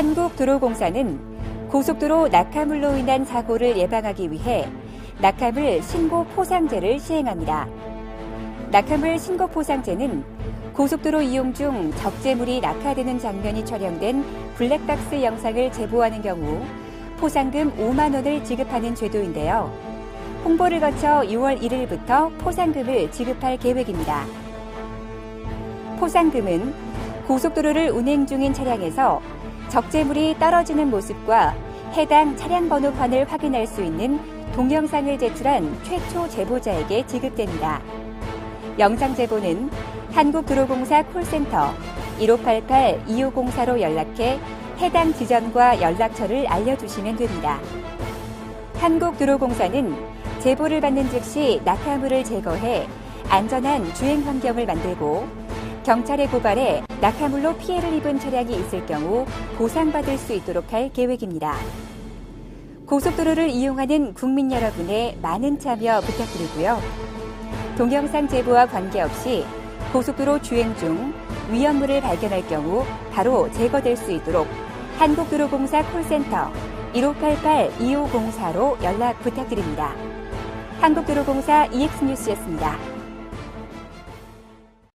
한국도로공사는 고속도로 낙하물로 인한 사고를 예방하기 위해 낙하물 신고 포상제를 시행합니다. 낙하물 신고 포상제는 고속도로 이용 중 적재물이 낙하되는 장면이 촬영된 블랙박스 영상을 제보하는 경우 포상금 5만 원을 지급하는 제도인데요. 홍보를 거쳐 6월 1일부터 포상금을 지급할 계획입니다. 포상금은 고속도로를 운행 중인 차량에서 적재물이 떨어지는 모습과 해당 차량 번호판을 확인할 수 있는 동영상을 제출한 최초 제보자에게 지급됩니다. 영상 제보는 한국도로공사 콜센터 1588-2504로 연락해 해당 지점과 연락처를 알려주시면 됩니다. 한국도로공사는 제보를 받는 즉시 낙하물을 제거해 안전한 주행 환경을 만들고 경찰에 고발해 낙하물로 피해를 입은 차량이 있을 경우 보상받을 수 있도록 할 계획입니다. 고속도로를 이용하는 국민 여러분의 많은 참여 부탁드리고요. 동영상 제보와 관계없이 고속도로 주행 중 위험물을 발견할 경우 바로 제거될 수 있도록 한국도로공사 콜센터 1588-2504로 연락 부탁드립니다. 한국도로공사 EX뉴스였습니다.